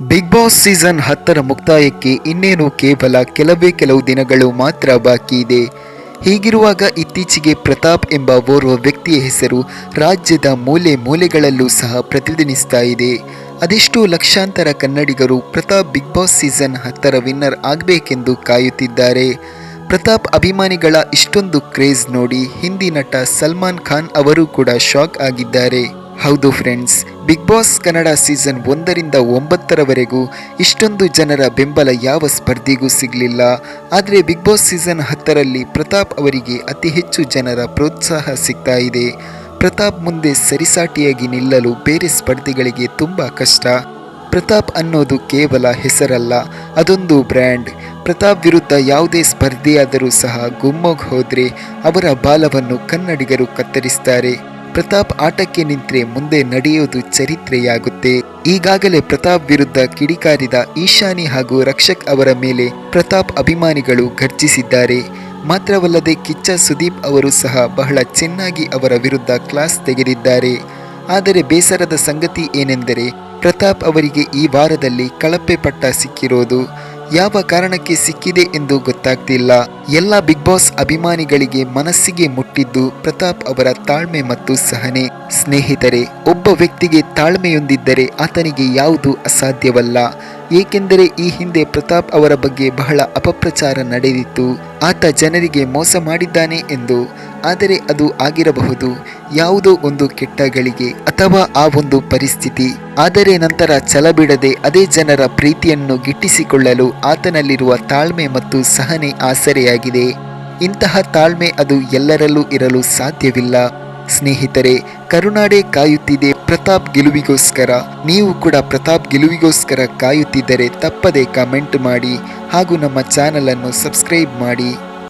Big Boss season ಹತ್ತರ ಮುಕ್ತಾಯಕ್ಕೆ ಇನ್ನೇನು ಕೇವಲ ಕೆಲವೇ ಕೆಲವು ದಿನಗಳು ಮಾತ್ರ ಬಾಕಿ ಇದೆ. ಹೀಗಿರುವಾಗ ಇತ್ತೀಚೆಗೆ ಪ್ರತಾಪ್ ಎಂಬ ಓರ್ವ ವ್ಯಕ್ತಿಯ ಹೆಸರು ರಾಜ್ಯದ ಮೂಲೆ ಮೂಲೆಗಳಲ್ಲೂ ಸಹ ಪ್ರತಿದಿನಿಸ್ತಾ ಇದೆ. ಅದೆಷ್ಟೋ ಲಕ್ಷಾಂತರ ಕನ್ನಡಿಗರು ಪ್ರತಾಪ್ ಬಿಗ್ ಬಾಸ್ ಸೀಸನ್ ಹತ್ತರ ವಿನ್ನರ್ ಆಗಬೇಕೆಂದು ಕಾಯುತ್ತಿದ್ದಾರೆ. ಪ್ರತಾಪ್ ಅಭಿಮಾನಿಗಳ ಇಷ್ಟೊಂದು ಕ್ರೇಜ್ ನೋಡಿ ಹಿಂದಿ ನಟ ಸಲ್ಮಾನ್ ಖಾನ್ ಅವರು ಕೂಡ ಶಾಕ್ ಆಗಿದ್ದಾರೆ. ಹೌದು friends Bigg Boss Kannada season ಒಂದರಿಂದ ಒಂಬತ್ತರವರೆಗೂ ಇಷ್ಟೊಂದು ಜನರ ಬೆಂಬಲ ಯಾವ ಸ್ಪರ್ಧಿಗೂ ಸಿಗಲಿಲ್ಲ. ಆದರೆ ಬಿಗ್ ಬಾಸ್ ಸೀಸನ್ ಹತ್ತರಲ್ಲಿ ಪ್ರತಾಪ್ ಅವರಿಗೆ ಅತಿ ಹೆಚ್ಚು ಜನರ ಪ್ರೋತ್ಸಾಹ ಸಿಗ್ತಾ ಇದೆ. ಪ್ರತಾಪ್ ಮುಂದೆ ಸರಿಸಾಟಿಯಾಗಿ ನಿಲ್ಲಲು ಬೇರೆ ಸ್ಪರ್ಧಿಗಳಿಗೆ ತುಂಬ ಕಷ್ಟ. ಪ್ರತಾಪ್ ಅನ್ನೋದು ಕೇವಲ ಹೆಸರಲ್ಲ, ಅದೊಂದು ಬ್ರ್ಯಾಂಡ್ ಪ್ರತಾಪ್ ವಿರುದ್ಧ ಯಾವುದೇ ಸ್ಪರ್ಧೆಯಾದರೂ ಸಹ ಗುಮ್ಮೋಗ್ ಹೋದರೆ ಅವರ ಬಾಲವನ್ನು ಕನ್ನಡಿಗರು ಕತ್ತರಿಸ್ತಾರೆ. ಪ್ರತಾಪ್ ಆಟಕ್ಕೆ ನಿಂತ್ರೆ ಮುಂದೆ ನಡೆಯುವುದು ಚರಿತ್ರೆಯಾಗುತ್ತೆ. ಈಗಾಗಲೇ ಪ್ರತಾಪ್ ವಿರುದ್ಧ ಕಿಡಿಕಾರಿದ ಈಶಾನಿ ಹಾಗೂ ರಕ್ಷಕ್ ಅವರ ಮೇಲೆ ಪ್ರತಾಪ್ ಅಭಿಮಾನಿಗಳು ಘರ್ಜಿಸಿದ್ದಾರೆ. ಮಾತ್ರವಲ್ಲದೆ ಕಿಚ್ಚ ಸುದೀಪ್ ಅವರು ಸಹ ಬಹಳ ಚೆನ್ನಾಗಿ ಅವರ ವಿರುದ್ಧ ಕ್ಲಾಸ್ ತೆಗೆದಿದ್ದಾರೆ. ಆದರೆ ಬೇಸರದ ಸಂಗತಿ ಏನೆಂದರೆ ಪ್ರತಾಪ್ ಅವರಿಗೆ ಈ ವಾರದಲ್ಲಿ ಕಳಪೆ ಪಟ್ಟ ಸಿಕ್ಕಿರೋದು. ಯಾವ ಕಾರಣಕ್ಕೆ ಸಿಕ್ಕಿದೆ ಎಂದು ಗೊತ್ತಾಗ್ತಿಲ್ಲ. ಎಲ್ಲ ಬಿಗ್ ಬಾಸ್ ಅಭಿಮಾನಿಗಳಿಗೆ ಮನಸ್ಸಿಗೆ ಮುಟ್ಟಿದ್ದು ಪ್ರತಾಪ್ ಅವರ ತಾಳ್ಮೆ ಮತ್ತು ಸಹನೆ. ಸ್ನೇಹಿತರೆ, ಒಬ್ಬ ವ್ಯಕ್ತಿಗೆ ತಾಳ್ಮೆಯೊಂದಿದ್ದರೆ ಆತನಿಗೆ ಯಾವುದು ಅಸಾಧ್ಯವಲ್ಲ. ಏಕೆಂದರೆ ಈ ಹಿಂದೆ ಪ್ರತಾಪ್ ಅವರ ಬಗ್ಗೆ ಬಹಳ ಅಪಪ್ರಚಾರ ನಡೆದಿತ್ತು. ಆತ ಜನರಿಗೆ ಮೋಸ ಮಾಡಿದ್ದಾನೆ ಎಂದು. ಆದರೆ ಅದು ಆಗಿರಬಹುದು. ಯಾವುದೋ ಒಂದು ಕೆಟ್ಟ ಗಳಿಗೆ ಅಥವಾ ಆ ಒಂದು ಪರಿಸ್ಥಿತಿ. ಆದರೆ ನಂತರ ಛಲಬಿಡದೆ ಅದೇ ಜನರ ಪ್ರೀತಿಯನ್ನು ಗಿಟ್ಟಿಸಿಕೊಳ್ಳಲು ಆತನಲ್ಲಿರುವ ತಾಳ್ಮೆ ಮತ್ತು ಸಹನೆ ಆಸರೆಯಾಗಿದೆ. ಇಂತಹ ತಾಳ್ಮೆ ಅದು ಎಲ್ಲರಲ್ಲೂ ಇರಲು ಸಾಧ್ಯವಿಲ್ಲ. ಸ್ನೇಹಿತರೆ, ಕರುನಾಡೆ ಕಾಯುತ್ತಿದೆ ಪ್ರತಾಪ್ ಗೆಲುವಿಗೋಸ್ಕರ. ನೀವು ಕೂಡ ಪ್ರತಾಪ್ ಗೆಲುವಿಗೋಸ್ಕರ ಕಾಯುತ್ತಿದ್ದರೆ ತಪ್ಪದೆ ಕಮೆಂಟ್ ಮಾಡಿ ಹಾಗೂ ನಮ್ಮ ಚಾನಲನ್ನು ಸಬ್ಸ್ಕ್ರೈಬ್ ಮಾಡಿ.